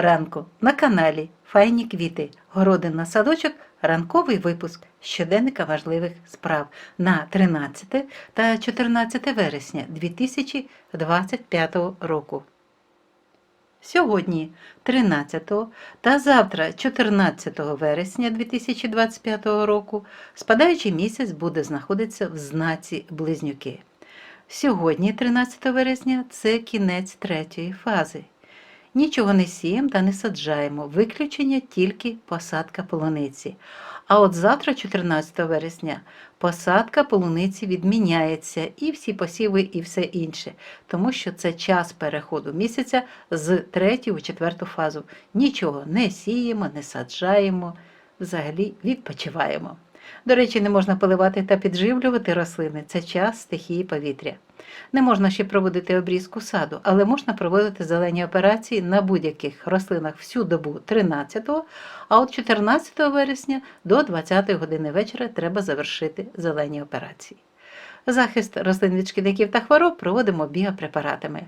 ранку на каналі Файні квіти, городина садочок, ранковий випуск щоденника важливих справ на 13 та 14 вересня 2025 року. Сьогодні, 13 та завтра, 14 вересня 2025 року, спадаючий місяць буде знаходитися в знаці Близнюки. Сьогодні, 13 вересня, це кінець третьої фази. Нічого не сіємо та не саджаємо, виключення тільки посадка полуниці. А от завтра, 14 вересня, посадка полуниці відміняється і всі посіви, і все інше, тому що це час переходу місяця з третю у четверту фазу. Нічого не сіємо, не саджаємо, взагалі відпочиваємо. До речі, не можна поливати та підживлювати рослини це час стихії повітря. Не можна ще проводити обрізку саду, але можна проводити зелені операції на будь-яких рослинах всю добу 13, а от 14 вересня до 20 години вечора треба завершити зелені операції. Захист рослин від шкідників та хвороб проводимо біопрепаратами.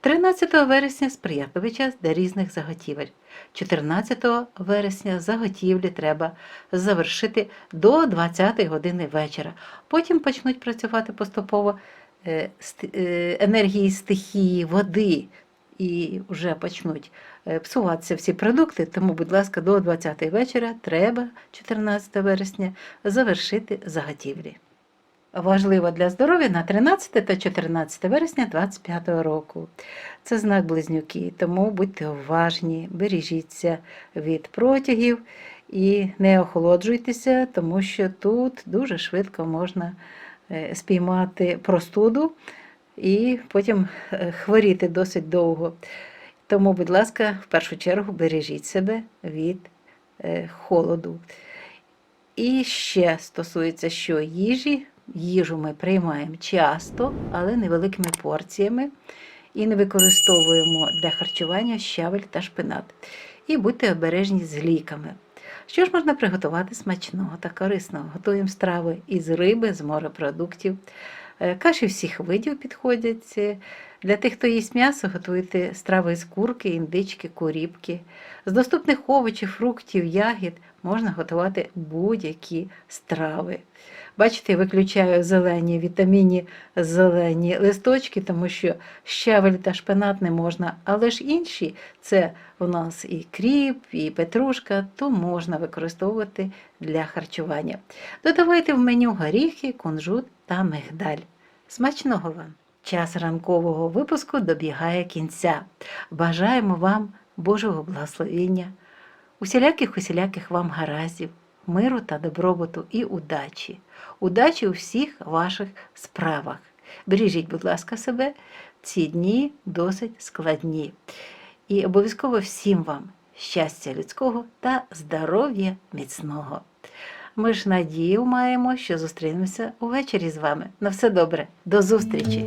13 вересня сприятливий час для різних заготівель. 14 вересня заготівлі треба завершити до 20 години вечора. Потім почнуть працювати поступово е, е, енергії стихії, води, і вже почнуть е, псуватися всі продукти. Тому, будь ласка, до 20 вечора треба 14 вересня завершити заготівлі. Важливо для здоров'я на 13 та 14 вересня 25 року. Це знак близнюки, тому будьте уважні, бережіться від протягів і не охолоджуйтеся, тому що тут дуже швидко можна е, спіймати простуду і потім е, хворіти досить довго. Тому, будь ласка, в першу чергу бережіть себе від е, холоду. І ще стосується, що їжі. Їжу ми приймаємо часто, але невеликими порціями і не використовуємо для харчування щавель та шпинат. І будьте обережні з ліками. Що ж можна приготувати смачного та корисного? Готуємо страви із риби, з морепродуктів. Е, Каші всіх видів підходять. Для тих, хто їсть м'ясо, готуйте страви з курки, індички, куріпки. З доступних овочів, фруктів, ягід можна готувати будь-які страви. Бачите, виключаю зелені вітамінні зелені листочки, тому що щавель та шпинат не можна, але ж інші це у нас і кріп, і петрушка, то можна використовувати для харчування. Додавайте в меню горіхи, кунжут та мигдаль. Смачного вам! Час ранкового випуску добігає кінця. Бажаємо вам Божого благословіння, усіляких усіляких вам гараздів, миру та добробуту і удачі. Удачі у всіх ваших справах. Бережіть, будь ласка, себе, ці дні досить складні. І обов'язково всім вам щастя людського та здоров'я міцного. Ми ж надію маємо, що зустрінемося увечері з вами. На все добре, до зустрічі!